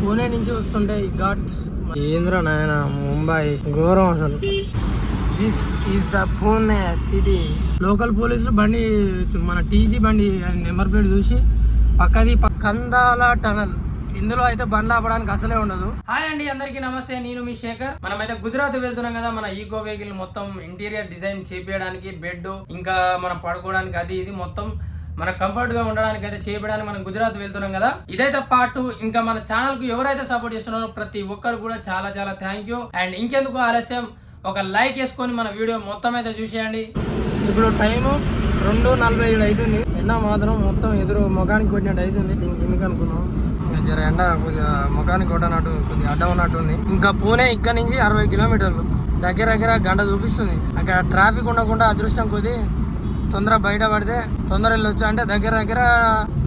పూణే నుంచి వస్తుంటే ఈ ఘాట్స్ ఏంద్ర నాయన ముంబై ఘోరం అసలు. This is the Pune city local పోలీసులు బండి మన టీజీ బండి నెంబర్ ప్లేట్ చూసి పక్కది కందాల టనల్. ఇందులో అయితే బండ్లు ఆపడానికి అసలే ఉండదు. హాయ్ అండి అందరికీ నమస్తే. నేను మీ శేఖర్. మనం అయితే గుజరాత్ వెళ్తున్నాం కదా మన ఈకో వెహికల్ మొత్తం ఇంటీరియర్ డిజైన్ చేపించడానికి బెడ్ ఇంకా మనం పడుకోవడానికి అది ఇది మొత్తం మనకు కంఫర్ట్గా ఉండడానికి అయితే చేయడానికి మనం గుజరాత్ వెళ్తున్నాం కదా. ఇదైతే పాటు ఇంకా మన ఛానల్కు ఎవరైతే సపోర్ట్ చేస్తున్నారో ప్రతి ఒక్కరు కూడా చాలా చాలా థ్యాంక్ యూ అండ్ ఇంకెందుకు ఆలస్యం? ఒక లైక్ వేసుకొని మన వీడియో మొత్తం అయితే చూసేయండి. ఇప్పుడు టైము రెండు నలభై ఏడు అవుతుంది ఎండ మాత్రం మొత్తం ఎదురు ముఖానికి కొట్టినట్టు అవుతుంది దీనికి ఎందుకు అనుకున్నాం? జర ఎండ కొద్దిగా ముఖానికి కొట్టనట్టు కొద్దిగా అడ్డం ఉన్నట్టు ఉంది. ఇంకా పూణే ఇక్కడ నుంచి అరవై కిలోమీటర్లు. దగ్గర దగ్గర గంట చూపిస్తుంది. అక్కడ ట్రాఫిక్ ఉండకుండా అదృష్టం కొద్ది తొందర బయట పడితే తొందర వెళ్ళొచ్చు అంటే దగ్గర దగ్గర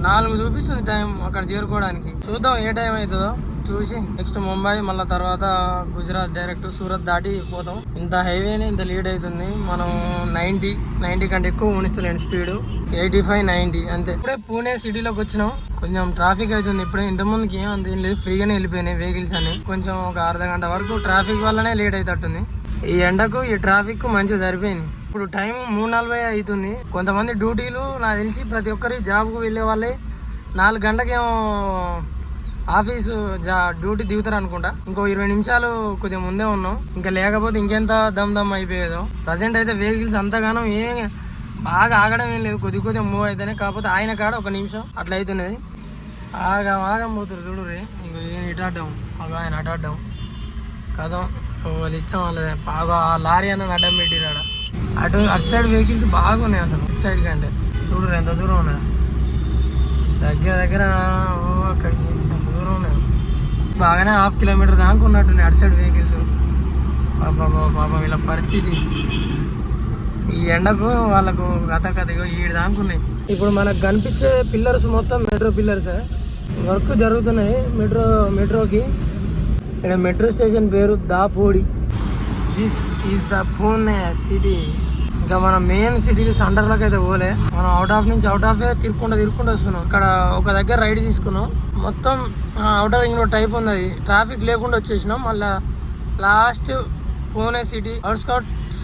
నాలుగు చూపిస్తుంది టైం అక్కడ చేరుకోవడానికి. చూద్దాం ఏ టైం అవుతుందో. చూసి నెక్స్ట్ ముంబై మళ్ళీ తర్వాత గుజరాత్ డైరెక్ట్ సూరత్ దాటి పోతాం. ఇంత హైవేని ఇంత లీడ్ అవుతుంది. మనం నైంటీ నైంటీ కంటే ఎక్కువ ఉనిస్తలేండి స్పీడ్ ఎయిటీ ఫైవ్ నైంటీ అంతే. ఇప్పుడే పూణే సిటీలోకి వచ్చినాం. కొంచెం ట్రాఫిక్ అవుతుంది. ఇప్పుడే ఇంతకుముందుకి ఏం లేదు. ఫ్రీగానే వెళ్ళిపోయినాయి వెహికల్స్ అని కొంచెం ఒక అర్ధ గంట వరకు ట్రాఫిక్ వల్లనే లేట్ అవుతట్టుంది. ఈ ఎండకు ఈ ట్రాఫిక్ మంచిగా సరిపోయింది. ఇప్పుడు టైం మూడు నలభై అవుతుంది కొంతమంది డ్యూటీలు నాకు తెలిసి ప్రతి ఒక్కరి జాబ్కు వెళ్ళే వాళ్ళే. నాలుగు గంటకేమో ఆఫీసు జా డ్యూటీ దిగుతారు అనుకుంటా. ఇంకో ఇరవై నిమిషాలు కొద్దిగా ముందే ఉన్నాం. ఇంకా లేకపోతే ఇంకెంత దమ్ దమ్ అయిపోయేదో. ప్రజెంట్ అయితే వెహికల్స్ అంతగానో ఏం బాగా ఆగడం ఏం లేదు. కొద్ది కొద్దిగా మూవ్ అవుతానే కాకపోతే ఆయన కాడ ఒక నిమిషం అట్లా అవుతున్నది ఆగా ఆగం పోతురు చూడు రే. ఇంకో ఏం ఇటు అగో ఒక ఆయన అటు కదా వాళ్ళు ఇష్టం వాళ్ళదే. బాగా ఆ లారీ అన్న అడ్డం పెట్టిరాడా అటు అటు సైడ్ వెహికల్స్ బాగున్నాయి అసలు. ఇటు సైడ్ కంటే. చూడు ఎంత దూరం ఉన్నాయి. దగ్గర దగ్గర అక్కడికి ఎంత దూరం ఉన్నాయి. బాగానే హాఫ్ కిలోమీటర్ దాకా ఉన్నట్టున్నాయి అటు సైడ్ వెహికల్స్. పాప పాప వీళ్ళ పరిస్థితి. ఈ ఎండకు వాళ్ళకు గత కథగా ఈడు దాకున్నాయి ఇప్పుడు మనకు కనిపించే పిల్లర్స్ మొత్తం మెట్రో పిల్లర్స్. వర్క్ జరుగుతున్నాయి మెట్రో మెట్రోకి. ఇక్కడ మెట్రో స్టేషన్ పేరు Dapodi. This is the Pune city ఇంకా మనం మెయిన్ సిటీకి సెంటర్లోకి అయితే పోలే. మనం అవుట్ ఆఫ్ నుంచి అవుట్ ఆఫ్ తిరుక్కుంటూ తిరుక్కుంటూ వస్తున్నాం. ఇక్కడ ఒక దగ్గర రైడ్ తీసుకున్నాం. మొత్తం అవుటర్ రింగ్ రోడ్ టైప్ ఉంది అది ట్రాఫిక్ లేకుండా వచ్చేసినాం. మళ్ళీ లాస్ట్ పూణే సిటీ అవుట్స్కౌట్స్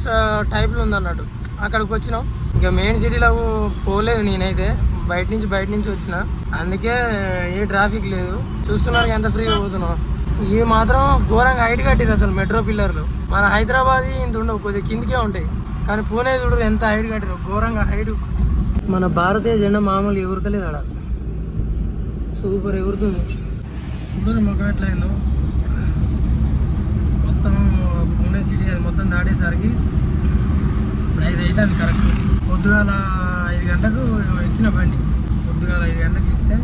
టైప్లో ఉంది అన్నట్టు అక్కడికి వచ్చినాం. ఇంకా మెయిన్ సిటీలో పోలేదు నేనైతే. బయట నుంచి బయట నుంచి వచ్చిన. అందుకే ఏ ట్రాఫిక్ లేదు. చూస్తున్నారు ఎంత ఫ్రీగా పోతున్నాం. ఇవి మాత్రం ఘోరంగా హైట్ కట్టిరు అసలు మెట్రో పిల్లర్లు మన హైదరాబాద్ ఇంత ఉండవు కొద్దిగా కిందికే ఉంటాయి. కానీ పూణే చూడరు ఎంత హైట్ కట్టిరు ఘోరంగా హైట్ మన భారతీయ జెండా మామూలు ఎగురుతలేదు ఆడ. సూపర్ ఎగురుతుంది. ఇప్పుడు మొక్క ఎట్లా అయిందో మొత్తం పూణే సిటీ అది మొత్తం దాటేసరికి ఇప్పుడు ఐదు అయితే అది కరెక్ట్ పొద్దుగాల ఐదు గంటలకు ఎక్కిన బండి. పొద్దుగాల ఐదు గంటలకు ఎక్కితే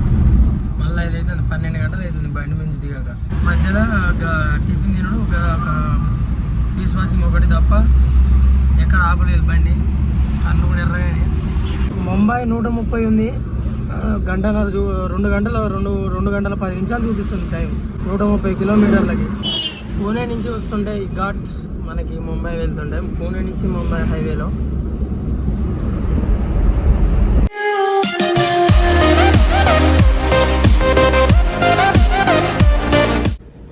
మళ్ళీ ఐదు అవుతుంది పన్నెండు గంటలు అవుతుంది బండి మించి దిగాక. మధ్యలో ఒక టిఫిన్ తినడు ఒక ఒక ఫేస్ వాషింగ్ ఒకటి తప్ప ఎక్కడ ఆపలేదు బండి. కళ్ళు కూడా ఎర్రగానే. ముంబై నూట ముప్పై ఉంది. గంటన్నర చూ రెండు గంటల రెండు రెండు గంటల పది నిమిషాలు చూపిస్తుంది టైం. నూట ముప్పై కిలోమీటర్లకి. పూణే నుంచి వస్తుంటే ఈ ఘాట్స్ మనకి ముంబై వెళ్తుండే పూణే నుంచి ముంబై హైవేలో.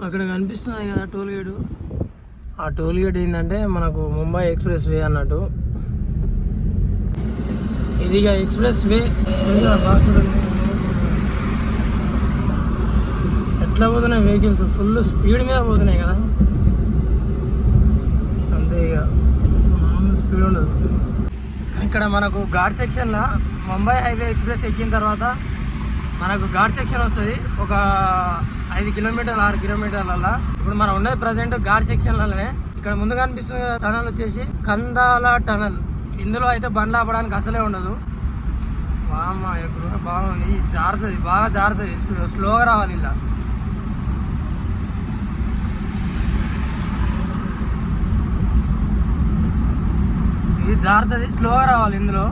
అక్కడ కనిపిస్తుంది కదా టోల్ గేటు ఆ టోల్ గేట్ ఏంటంటే మనకు ముంబై ఎక్స్ప్రెస్ వే అన్నట్టు. ఇది ఎక్స్ప్రెస్ వే. ఎట్లా పోతున్నాయి వెహికల్స్? ఫుల్ స్పీడ్ మీద పోతున్నాయి కదా. అంతే ఇక స్పీడ్ ఉండదు. ఇక్కడ మనకు ఘాట్ సెక్షన్లో ముంబై హైవే ఎక్స్ప్రెస్ ఎక్కిన తర్వాత మనకు ఘాట్ సెక్షన్ వస్తుంది. ఒక ఐదు కిలోమీటర్లు ఆరు కిలోమీటర్లలో ఇప్పుడు మనం ఉన్నది ప్రజెంట్ ఘాట్ సెక్షన్లలోనే ఇక్కడ ముందు కనిపిస్తుంది టనల్ వచ్చేసి కందాల టనల్ ఇందులో అయితే బండ్లు ఆపడానికి అసలే ఉండదు. వామ్మ ఎక్కువ బాగుంది. జారుతుంది బాగా జారుతుంది. స్లోగా రావాలి ఇలా. ఇది జారుతుంది స్లోగా రావాలి ఇందులో.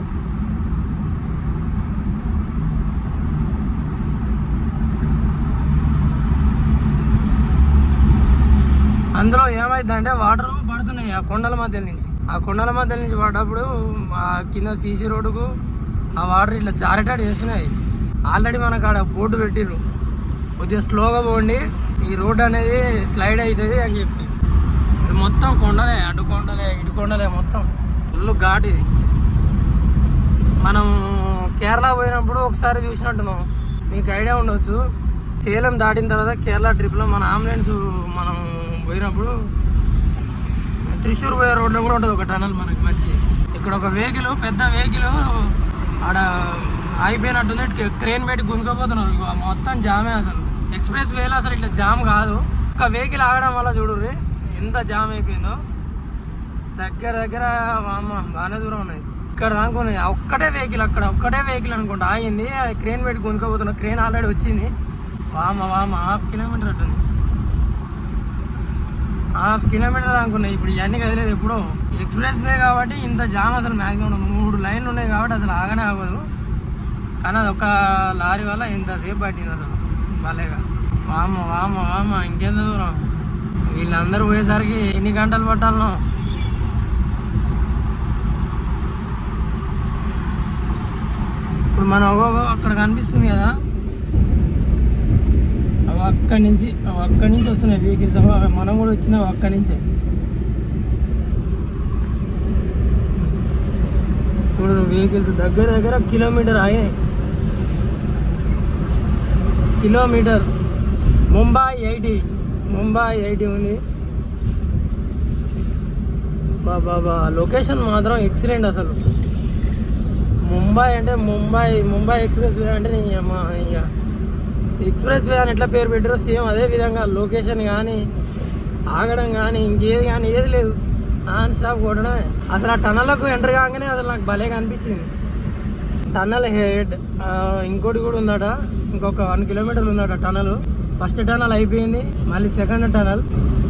అందులో ఏమైందంటే వాటర్ పడుతున్నాయి ఆ కొండల మధ్య నుంచి. ఆ కొండల మధ్య నుంచి పడ్డప్పుడు ఆ కింద సీసీ రోడ్డుకు ఆ వాటర్ ఇట్లా జారేటాడు చేస్తున్నాయి. ఆల్రెడీ మనకు ఆడ బోర్డు పెట్టిర్రు. కొద్దిగా స్లోగా పోండి ఈ రోడ్ అనేది స్లైడ్ అవుతుంది అని చెప్పి. మొత్తం కొండలే అటు కొండలే ఇటు కొండలే మొత్తం. ఫుల్ ఘాట్ ఇది. మనం కేరళ పోయినప్పుడు ఒకసారి చూసినట్టున్నాం. మీకు ఐడియా ఉండొచ్చు. సేలం దాటిన తర్వాత కేరళ ట్రిప్లో మన అంబులెన్స్ మనం పోయినప్పుడు త్రిశూర్ పోయే రోడ్లో కూడా ఉంటుంది ఒక టనల్ మనకి మంచి. ఇక్కడ ఒక వెహికల్ పెద్ద వెహికల్ ఆడ ఆగిపోయినట్టుంది. ట్రైన్ పెట్టి గుంజుకోపోతున్నారు. మొత్తం జామే అసలు. ఎక్స్ప్రెస్ వేలో అసలు ఇట్లా జామ్ కాదు. ఒక వెహికల్ ఆగడం వల్ల చూడుర్రి ఎంత జామ్ అయిపోయిందో. దగ్గర దగ్గర అమ్మ బాగానే దూరం ఉన్నాయి. ఇక్కడ దానుకుని ఒక్కటే వెహికల్ అక్కడ ఒక్కటే వెహికల్ అనుకుంటా. ఆగింది అది క్రేన్ పెట్టి గుంజుకోపోతున్నా క్రేన్ ఆల్రెడీ వచ్చింది. వామ వామ హాఫ్ కిలోమీటర్ అట్టుంది. హాఫ్ కిలోమీటర్ అనుకున్నాయి ఇప్పుడు ఇవన్నీ కదిలేదు ఎప్పుడో. ఎక్స్ప్రెస్ వే కాబట్టి ఇంత జామ్ అసలు మ్యాక్సిమం మూడు లైన్లు ఉన్నాయి కాబట్టి అసలు ఆగనే అవ్వదు కానీ అది ఒక లారీ వల్ల ఇంతసేపు పట్టింది అసలు. భలేగా. వామ వామ వామ ఇంకెంత దూరం. వీళ్ళందరూ పోయేసరికి ఎన్ని గంటలు పట్టాలను. ఇప్పుడు మనం ఒక్కొక్క అక్కడ కనిపిస్తుంది కదా. అక్కడి నుంచి అక్కడి నుంచి వస్తున్నాయి వెహికల్స్ మనం కూడా వచ్చినావు అక్కడి నుంచే. చూడు వెహికల్స్ దగ్గర దగ్గర కిలోమీటర్ అయినాయి. Kilometre Mumbai eighty Mumbai eighty ఉంది. బాబా లొకేషన్ మాత్రం ఎక్సలెంట్ అసలు. ముంబై అంటే ముంబై ముంబై ఎక్స్ప్రెస్ వే అంటే నీ ఇక ఎక్స్ప్రెస్ వే అని ఎట్లా పేరు పెట్టారో సేమ్ అదే విధంగా లొకేషన్ కానీ ఆగడం కానీ ఇంకేది కానీ ఏది లేదు. ఆన్ స్టాప్ కొట్టడమే. అసలు ఆ టనల్లకు ఎంటర్ కాగానే అసలు నాకు భలేగా అనిపించింది టన్నల్ హెడ్ ఇంకోటి కూడా ఉందట. ఇంకొక వన్ కిలోమీటర్లు ఉందట టనల్ ఫస్ట్ టనల్ అయిపోయింది మళ్ళీ సెకండ్ టనల్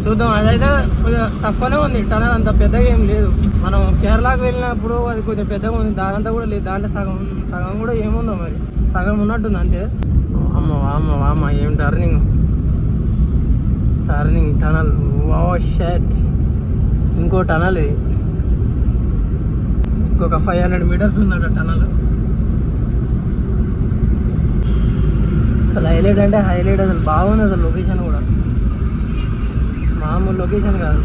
చూద్దాం అదైతే కొద్దిగా తక్కువనే ఉంది. టనల్ అంత పెద్దగా ఏం లేదు. మనం కేరళకు వెళ్ళినప్పుడు అది కొంచెం పెద్దగా ఉంది. దానంతా కూడా లేదు. దాంట్లో సగం సగం కూడా ఏముందో మరి. సగం ఉన్నట్టుంది అంతే. అమ్మ అమ్మ అమ్మ ఏం టర్నింగ్ టర్నింగ్ టనల్ ఓ షెట్ ఇంకో టనల్ ఇది ఇంకొక ఫైవ్ హండ్రెడ్ మీటర్స్ ఉందట టనల్ అసలు హైలైట్ అంటే హైలైట్ అసలు బాగుంది అసలు లొకేషన్ కూడా. మామూలు లొకేషన్ కాదు.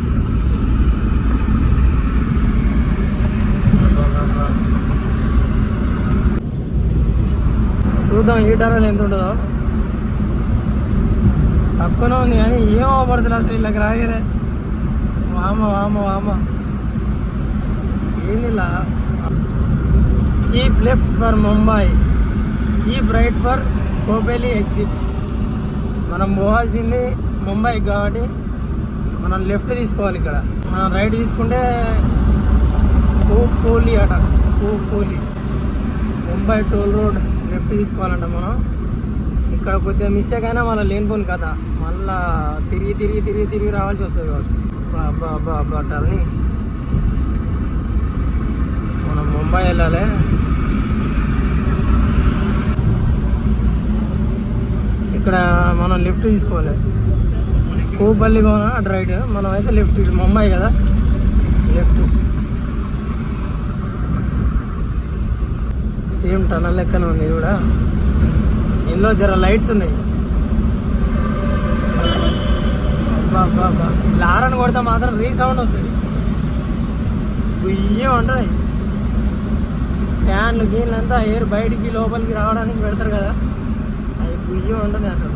చూద్దాం ఈ టనల్ ఎంత ఉంటుందో. తక్కువనే ఉంది కానీ ఏం అవపడుతుంది అసలు ఇలా రాగరే వామ వామ వామ. ఏందిలా keep left for Mumbai keep right for Khopoli exit మనం పోవాల్సింది ముంబై కాబట్టి మనం లెఫ్ట్ తీసుకోవాలి ఇక్కడ. మనం రైట్ తీసుకుంటే కోలి అట కోలి ముంబై టోల్ రోడ్ లెఫ్ట్ తీసుకోవాలంట మనం. ఇక్కడ కొద్దిగా మిస్టేక్ అయినా మళ్ళీ లేనిపోను కదా మళ్ళా తిరిగి తిరిగి తిరిగి తిరిగి రావాల్సి వస్తుంది కావచ్చు. అబ్బా అబ్బా అబ్బా టర్నింగ్ మనం ముంబై వెళ్ళాలి. ఇక్కడ మనం లెఫ్ట్ తీసుకోవాలి. కూపల్లి పోనా అటు రైట్. మనం అయితే లెఫ్ట్ ముంబై కదా. లెఫ్ట్. సేమ్ టనల్ లెక్కన ఉంది కూడా. ఇందులో జర లైట్స్ ఉన్నాయి. లారని కొడితే మాత్రం రీసౌండ్ వస్తుంది. గుయ్యం ఉంటుంది ఫ్యాన్లు గీన్లు అంతా ఎయిర్ బయటికి లోపలికి రావడానికి పెడతారు కదా. అవి గుయ్యం ఉంటుంది అసలు.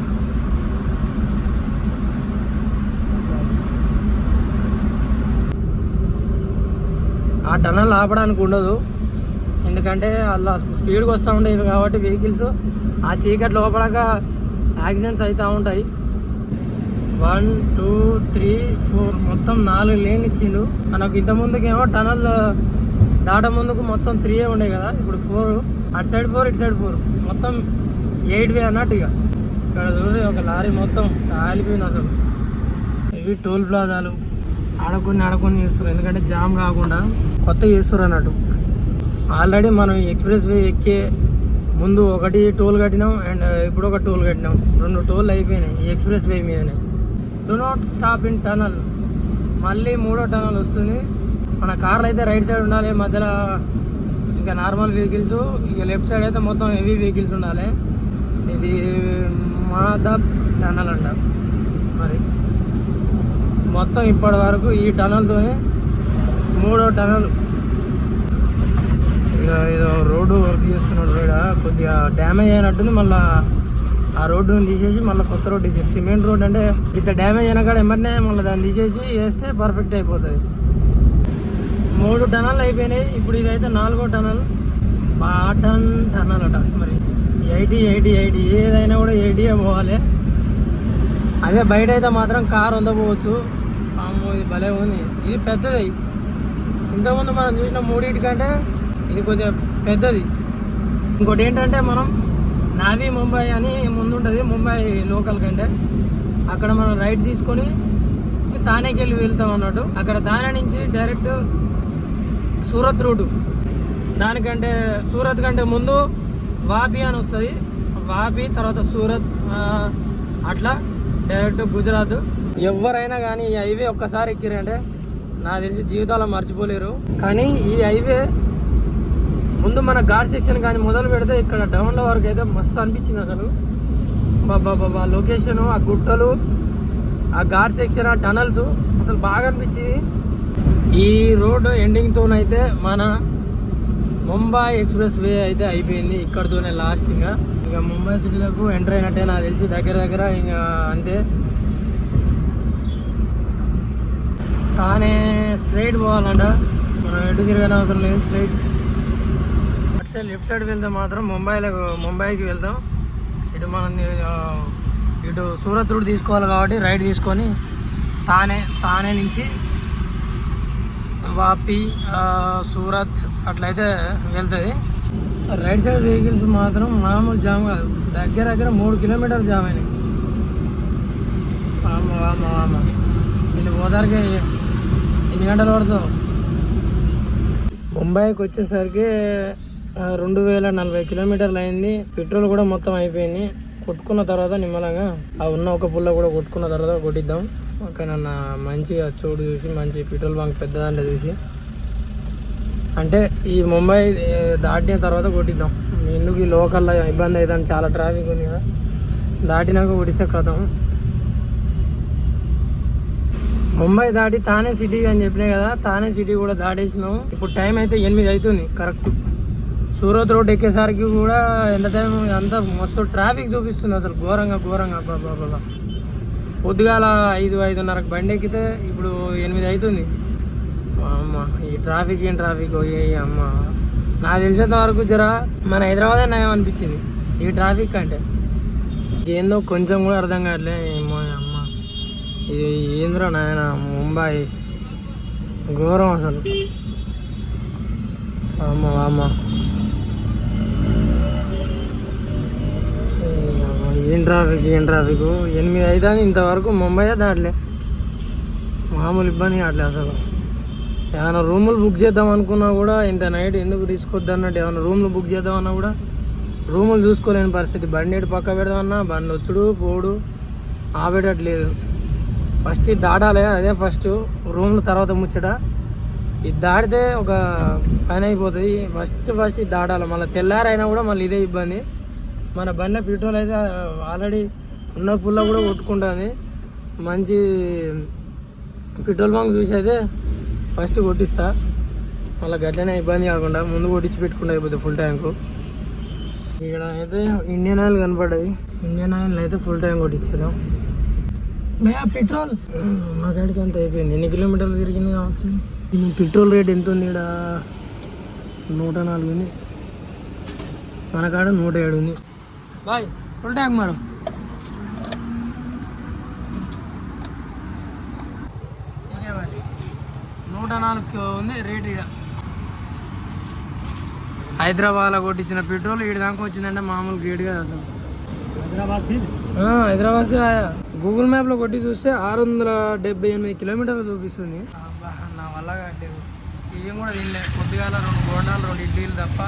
ఆ టనల్ ఆపడానికి ఉండదు. ఎందుకంటే అలా స్పీడ్గా వస్తూ ఉండేవి కాబట్టి వెహికల్స్ ఆ చీకటి లోపలక యాక్సిడెంట్స్ అవుతూ ఉంటాయి. వన్ టూ త్రీ ఫోర్ మొత్తం నాలుగు లేన్ ఇచ్చిండు మనకు ఇంత ముందుకేమో టనల్ దాట ముందుకు మొత్తం త్రీ ఉండే కదా. ఇప్పుడు ఫోర్ అటు సైడ్ ఫోర్ ఇటు సైడ్ ఫోర్. మొత్తం ఎయిట్ వే అన్నట్టు ఇక. ఇక్కడ చూడండి ఒక లారీ మొత్తం కాలిపోయింది అసలు. ఇవి టోల్ ప్లాజాలు. ఆడకొని ఆడకొని చేస్తారు ఎందుకంటే జామ్ కాకుండా కొత్త చేస్తారు అన్నట్టు. ఆల్రెడీ మనం ఎక్స్ప్రెస్ వే ఎక్కే ముందు ఒకటి టోల్ కట్టినాం అండ్ ఇప్పుడు ఒక టోల్ కట్టినాం. రెండు టోల్ అయిపోయినాయి ఈ ఎక్స్ప్రెస్ వే మీదనే. Do not stop in tunnel మళ్ళీ మూడో టనల్ వస్తుంది. మన కార్లు అయితే రైట్ సైడ్ ఉండాలి మధ్యలో ఇంకా నార్మల్ వెహికల్స్. ఇక లెఫ్ట్ సైడ్ అయితే మొత్తం హెవీ వెహికల్స్ ఉండాలి. ఇది మాధవ్ టనల్ అంట. మరి మొత్తం ఇప్పటి వరకు ఈ టనల్తోనే మూడో టనల్ ఏదో రోడ్డు వర్క్ చేస్తున్నాడు ఇక్కడ కొద్దిగా డ్యామేజ్ అయినట్టుంది మళ్ళా ఆ రోడ్డుని తీసేసి మళ్ళీ కొత్త రోడ్డు తీసేసి. సిమెంట్ రోడ్ అంటే ఇంత డ్యామేజ్ అయినా కాడ ఎమ్మటనే మళ్ళీ దాన్ని తీసేసి వేస్తే పర్ఫెక్ట్ అయిపోతుంది. మూడు టనల్ అయిపోయినాయి. ఇప్పుడు ఇదైతే నాలుగో టనల్. బాటన్ టనల్ అట మరి. Eighty eighty eighty. ఏదైనా కూడా ఎయిటీయే పోవాలి. అదే బయట అయితే మాత్రం కార్ ఉందపోవచ్చు అమ్మో ఇది భలే ఉంది. ఇది పెద్దది. ఇంతకుముందు మనం చూసిన మూడింటి కంటే ఇది కొద్దిగా పెద్దది. ఇంకోటి ఏంటంటే మనం నావీ ముంబై అని ముందుంటుంది ముంబై లోకల్ కంటే. అక్కడ మనం రైట్ తీసుకొని తానేకి వెళ్ళి వెళ్తాం అన్నట్టు. అక్కడ తానే నుంచి డైరెక్ట్ సూరత్ రూటు. దానికంటే సూరత్ కంటే ముందు వాపి అని వస్తుంది. వాపి తర్వాత సూరత్ అట్లా డైరెక్ట్ గుజరాత్. ఎవరైనా కానీ ఈ హైవే ఒక్కసారి ఎక్కిరంటే నాకు తెలిసి జీవితాలు మర్చిపోలేరు. కానీ ఈ హైవే ముందు మన ఘాట్ సెక్షన్ కానీ మొదలు పెడితే ఇక్కడ డౌన్లో వరకు అయితే మస్తు అనిపించింది అసలు. బాబా బాబా లొకేషను ఆ గుట్టలు ఆ ఘాట్ సెక్షన్ ఆ టనల్స్ అసలు బాగా అనిపించింది. ఈ రోడ్డు ఎండింగ్తోనైతే మన ముంబై ఎక్స్ప్రెస్ వే అయితే అయిపోయింది ఇక్కడతోనే లాస్ట్ ఇంకా. ఇంకా ముంబై సిటీలకు ఎంటర్ అయినట్టే నాకు తెలిసి దగ్గర దగ్గర ఇంకా అంతే. తానే స్ట్రైట్ పోవాలంట. మనం ఎటు తిరగనవసరం లేదు స్ట్రైట్ సైడ్ లెఫ్ట్ సైడ్ వెళ్తే మాత్రం ముంబైలో ముంబైకి వెళ్తాం. ఇటు మనం ఇటు సూరత్ రూట్ తీసుకోవాలి కాబట్టి రైట్ తీసుకొని తానే తానే నుంచి వాపి సూరత్ అట్లయితే వెళ్తుంది. రైట్ సైడ్ వెహికల్స్ మాత్రం మామూలు జామ్ కాదు. దగ్గర దగ్గర మూడు కిలోమీటర్లు జామ్ అయినాయి. వామ వామ వామ ఇది పోదారికి ఎన్ని గంటలు పడుతుంది ముంబైకి వచ్చేసరికి రెండు వేల నలభై కిలోమీటర్లు అయింది. పెట్రోల్ కూడా మొత్తం అయిపోయింది. కొట్టుకున్న తర్వాత నిమ్మలంగా ఆ ఉన్న ఒక పుల్ల కూడా కొట్టుకున్న తర్వాత కొట్టిద్దాం. ఓకేనన్న మంచిగా చోటు చూసి మంచి పెట్రోల్ బంక్ పెద్దదాంట్లో చూసి. అంటే ఈ ముంబై దాటిన తర్వాత కొట్టిద్దాం. ఎందుకు ఈ లోకల్లో ఇబ్బంది అవుతుంది? చాలా ట్రాఫిక్ ఉంది కదా. దాటినాక కొట్టిస్తే కథం. ముంబై దాటి తానే సిటీ అని చెప్పినాయి కదా తానే సిటీ కూడా దాటేసినాం. ఇప్పుడు టైం అయితే ఎనిమిది అవుతుంది. కరెక్ట్. సూరత్ రోడ్ ఎక్కేసరికి కూడా ఎంత టైం అంతా మస్తు ట్రాఫిక్ చూపిస్తుంది అసలు. ఘోరంగా ఘోరంగా. బాబా పొద్దుగాల ఐదు ఐదున్నరకు బండి ఎక్కితే ఇప్పుడు ఎనిమిది అవుతుంది అమ్మ ఈ ట్రాఫిక్ ఏం ట్రాఫిక్? ఏ అమ్మ. నాకు తెలిసినంత వరకు జర మన హైదరాబాదే నయం అనిపించింది ఈ ట్రాఫిక్ అంటే ఏందో కొంచెం కూడా అర్థం కావట్లే. ఏమో అమ్మ. ఇది ఏంద్రా నాయన? ముంబై. ఘోరం అసలు. అమ్మ అమ్మ. ఏం ట్రాఫిక్ ఏం ట్రాఫిక్ ఎనిమిది అవుతుంది ఇంతవరకు ముంబై దాటలే. మామూలు ఇబ్బంది కావట్లే అసలు. ఏమైనా రూములు బుక్ చేద్దాం అనుకున్నా కూడా ఇంత నైట్ ఎందుకు రిస్క్ వద్దన్నట్టు ఏమైనా రూమ్లు బుక్ చేద్దామన్నా కూడా రూములు చూసుకోలేని పరిస్థితి. బండి ఎటు పక్క పెడదామన్నా బండి వచ్చుడు పోడు ఆపేటట్లేదు. ఫస్ట్ ఇది దాటాలి అదే ఫస్ట్ రూమ్లు తర్వాత ముచ్చట. ఇది దాటితే ఒక పని అయిపోతుంది. ఫస్ట్ ఫస్ట్ ఇది దాటాలి. మళ్ళీ తెల్లారైనా కూడా మళ్ళీ ఇదే ఇబ్బంది. మన బండి పెట్రోల్ అయితే ఆల్రెడీ ఉన్న పుల్ల కూడా కొట్టుకుంటుంది. మంచి పెట్రోల్ బంక్ చూసి అయితే ఫస్ట్ కొట్టిస్తా. మళ్ళీ గట్లనే ఇబ్బంది కాకుండా ముందు కొట్టించి పెట్టుకుంటా అయిపోతుంది ఫుల్ ట్యాంకు ఇక్కడ అయితే ఇండియన్ ఆయిల్ కనపడ్డది. ఇండియన్ ఆయిల్ అయితే ఫుల్ ట్యాంక్ కొట్టించేద్దాం. భయా పెట్రోల్! మా కాడికి అంత అయిపోయింది. ఎన్ని కిలోమీటర్లు తిరిగింది కావచ్చు? నేను పెట్రోల్ రేట్ ఎంత ఉంది ఇక్కడ నూట నాలుగు ఉంది. మన కాడ నూట ఏడు ఉంది. బాయ్. ఫుల్ ట్యాంక్ మరి. నూట నాలుగు ఉంది రేట్ హైదరాబాద్లో కొట్టించిన పెట్రోల్ ఈడ దాకా వచ్చిందంటే మామూలు గేట్ కదా అసలు. హైదరాబాద్ గూగుల్ మ్యాప్లో కొట్టి చూస్తే ఆరు వందల డెబ్బై ఎనిమిది కిలోమీటర్లు చూపిస్తుంది. నా వల్ల ఏం కూడా తినలేదు పొద్దుగాల రెండు బోండాలు రెండు ఇడ్లీలు తప్ప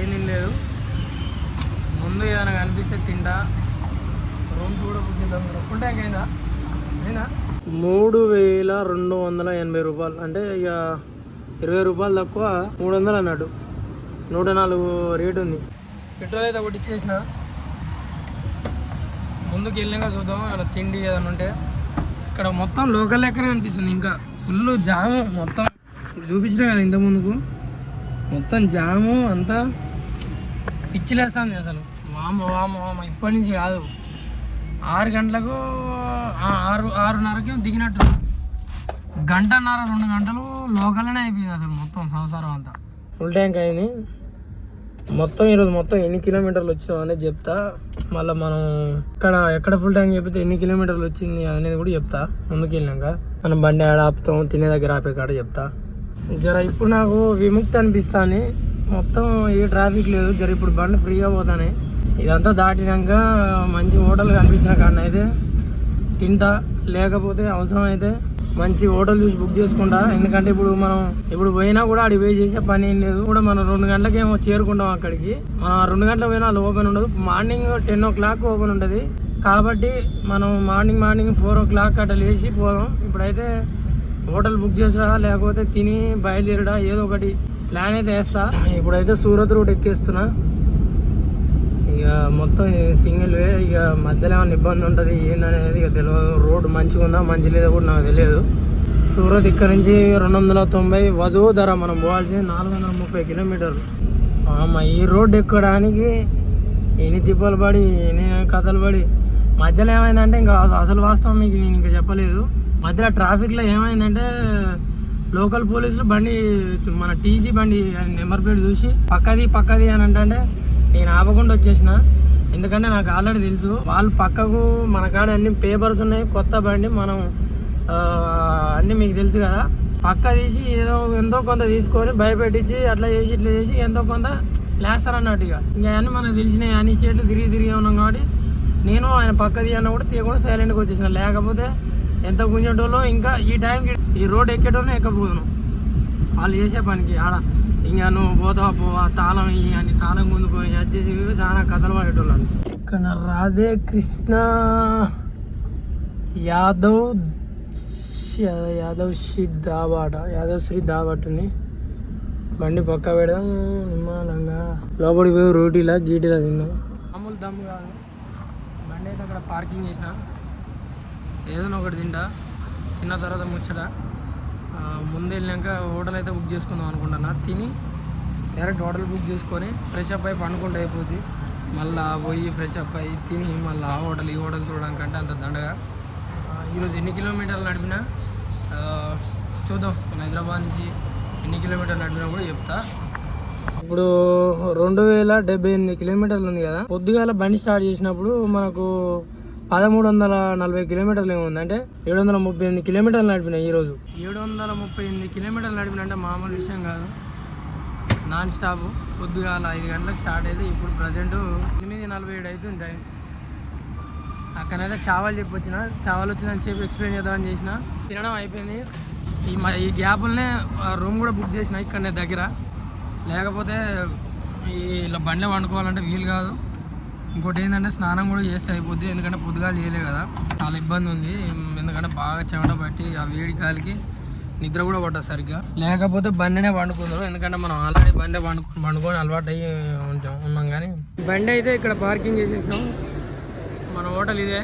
ఏం తినలేదు. ముందు ఏదైనా కనిపిస్తే తింటా. రూమ్ కూడా బుక్ చేద్దాం ఫుల్ ట్యాంక్ అయిందా? అయినా మూడు వేల రెండు వందల ఎనభై రూపాయలు. అంటే ఇక ఇరవై రూపాయలు తక్కువ మూడు వందలు అన్నట్టు నూట నాలుగు రేటు ఉంది. పెట్రోల్ అయితే కొట్టించేసిన ముందుకు వెళ్ళాక చూద్దాం అక్కడ తిండి ఏదైనా ఉంటే. ఇక్కడ మొత్తం లోకల్ లెక్కనే అనిపిస్తుంది ఇంకా. ఫుల్ జాము మొత్తం. చూపించిన కదా ఇంత ముందుకు. మొత్తం జాము అంతా పిచ్చిలేస్తుంది అసలు. వామ వామ వామ ఇప్పటి నుంచి కాదు. ఆరు గంటలకు ఆరు ఆరున్నరకి దిగినట్టు. గంటన్నర రెండు గంటలు లోకల్లోనే అయిపోయింది అసలు మొత్తం సంసారం అంతా. ఫుల్ ట్యాంక్ అయింది. మొత్తం ఈరోజు మొత్తం ఎన్ని కిలోమీటర్లు వచ్చినాం అనేది చెప్తా. మళ్ళీ మనం ఇక్కడ ఎక్కడ ఫుల్ ట్యాంక్ చెప్తే ఎన్ని కిలోమీటర్లు వచ్చింది అనేది కూడా చెప్తా. ముందుకు వెళ్ళినాక మనం బండి ఆడ ఆపుతాం తినే దగ్గర ఆపే కాడ చెప్తా. జర ఇప్పుడు నాకు విముక్తి అనిపిస్తాను మొత్తం ఏ ట్రాఫిక్ లేదు. జర ఇప్పుడు బండి ఫ్రీగా పోతానే. ఇదంతా దాటినాక మంచి హోటల్ కనిపించిన కాడ అయితే తింటా లేకపోతే అవసరం అయితే మంచి హోటల్ చూసి బుక్ చేసుకుంటా. ఎందుకంటే ఇప్పుడు మనం ఇప్పుడు పోయినా కూడా అడిగి పోయి చేసే పని ఏం లేదు. కూడా మనం రెండు గంటలకేమో ఏమో చేరుకుంటాం అక్కడికి. మనం రెండు గంటలకు పోయినా వాళ్ళు ఓపెన్ ఉండదు. Morning ten o'clock open ఉంటుంది. కాబట్టి మనం morning morning four o'clock అట్లా లేచి పోదాం. ఇప్పుడైతే హోటల్ బుక్ చేసిరా లేకపోతే తిని బయలుదేరడా ఏదో ఒకటి ప్లాన్ అయితే వేస్తా. ఇప్పుడైతే సూరత్ రూట్ ఎక్కేస్తున్నా. ఇక మొత్తం సింగిల్ వే ఇక మధ్యలో ఏమైనా ఇబ్బంది ఉంటుంది ఏందనేది ఇక తెలియదు రోడ్డు మంచిగా ఉందా మంచి లేదా కూడా నాకు తెలియదు. సూరత్ ఇక్కడ నుంచి రెండు వందల తొంభై వధువు ధర మనం పోవాల్సింది నాలుగు వందల ముప్పై కిలోమీటర్లు. అమ్మ ఈ రోడ్డు ఎక్కడానికి ఎన్ని తిప్పలు పడి ఎన్ని కథలు పడి. మధ్యలో ఏమైందంటే ఇంకా అసలు వాస్తవం మీకు నేను ఇంకా చెప్పలేదు. మధ్యలో ట్రాఫిక్లో ఏమైందంటే లోకల్ పోలీసులు బండి మన టీజీ బండి నెంబర్ ప్లేట్ చూసి పక్కది పక్కది అని అంటే నేను ఆపకుండా వచ్చేసిన. ఎందుకంటే నాకు ఆల్రెడీ తెలుసు వాళ్ళు పక్కకు మన కాడ అన్ని పేపర్స్ ఉన్నాయి కొత్త బండి మనం అన్నీ మీకు తెలుసు కదా. పక్క తీసి ఏదో ఎంతో కొంత తీసుకొని భయపెట్టించి అట్లా చేసి ఇట్లా చేసి ఎంతో కొంత లేస్తారు అన్నట్టు ఇక. ఇంకా అన్నీ మనకు తెలిసినాయి అన్ని స్టేట్లు తిరిగి తిరిగి ఉన్నాం కాబట్టి. నేను ఆయన పక్కది అన్న కూడా తీయకుండా సైలెంట్గా వచ్చేసిన. లేకపోతే ఎంత గుంజేటోళ్ళు ఇంకా ఈ టైంకి ఈ రోడ్ ఎక్కేటోళ్ళు ఎక్కకపోదును వాళ్ళు చేసే పనికి ఆడ. ఇంకా నువ్వు పోతావా పోవా తాళం ఇయ్యి అని తాళం ముందుకు అది చాలా కథలు పడేటోళ్ళు ఇక్కడ రాధే కృష్ణ యాదవ్ యాదవ్ శ్రీ దాబాట యాదవ్ శ్రీ దాబాట్ ఉంది బండి పక్క పెడదాం నిమ్మలంగా. లోపలికి పోయి రోటీలా గీటీలా తిన్నాం మామూలు దమ్ము కాదు. బండి అయితే అక్కడ పార్కింగ్ చేసిన. ఏదైనా ఒకటి తింటా. తిన్న తర్వాత ముచ్చట. ముందు వెళ్ళాక హోటల్ అయితే బుక్ చేసుకుందాం అనుకుంటున్నా. తిని డైరెక్ట్ హోటల్ బుక్ చేసుకొని ఫ్రెష్ అప్ అయి పండుకుంటే అయిపోద్ది. మళ్ళీ పోయి ఫ్రెష్ అప్ అయ్యి తిని మళ్ళీ ఆ హోటల్ ఈ హోటల్ చూడడానికంటే అంత దండగా. ఈరోజు ఎన్ని కిలోమీటర్లు నడిపినా చూద్దాం. హైదరాబాద్ నుంచి ఎన్ని కిలోమీటర్లు నడిపినా కూడా చెప్తా. ఇప్పుడు రెండు వేల డెబ్బై ఎనిమిది కిలోమీటర్లు ఉంది కదా. పొద్దుగాల బండి స్టార్ట్ చేసినప్పుడు మనకు పదమూడు వందల నలభై కిలోమీటర్లు ఏముంది అంటే ఏడు వందల ముప్పై ఎనిమిది కిలోమీటర్లు నడిపిన ఈ రోజు. ఏడు వందల ముప్పై ఎనిమిది కిలోమీటర్లు నడిపిన అంటే మామూలు విషయం కాదు. నాన్ స్టాప్ పొద్దుగాల ఐదు గంటలకు స్టార్ట్ అయితే ఇప్పుడు ప్రజెంట్ ఎనిమిది నలభై ఏడు అవుతుంది టైం. అక్కడైతే చావాలు చెప్పి వచ్చిన చావాలు వచ్చిందని చెప్పి ఎక్స్ప్లెయిన్ చేద్దామని చేసిన తినడం అయిపోయింది. ఈ మ ఈ గ్యాప్లనే రూమ్ కూడా బుక్ చేసిన ఇక్కడనే దగ్గర. లేకపోతే ఈ ఇలా బండి వండుకోవాలంటే వీలు కాదు. ఇంకోటి ఏంటంటే స్నానం కూడా చేస్తే అయిపోద్ది ఎందుకంటే పొద్దుగాలు చేయలే కదా. చాలా ఇబ్బంది ఉంది. ఎందుకంటే బాగా చెమట పట్టి ఆ వేడి గాలికి నిద్ర కూడా పట్టదు సరిగ్గా. లేకపోతే బండినే పండుకుందరు. ఎందుకంటే మనం ఆల్రెడీ బండే పండుకొని పండుకొని అలవాటు అయ్యి ఉంటాం ఉన్నాం కానీ. బండి అయితే ఇక్కడ పార్కింగ్ చేసేసాం మన హోటల్ ఇదే.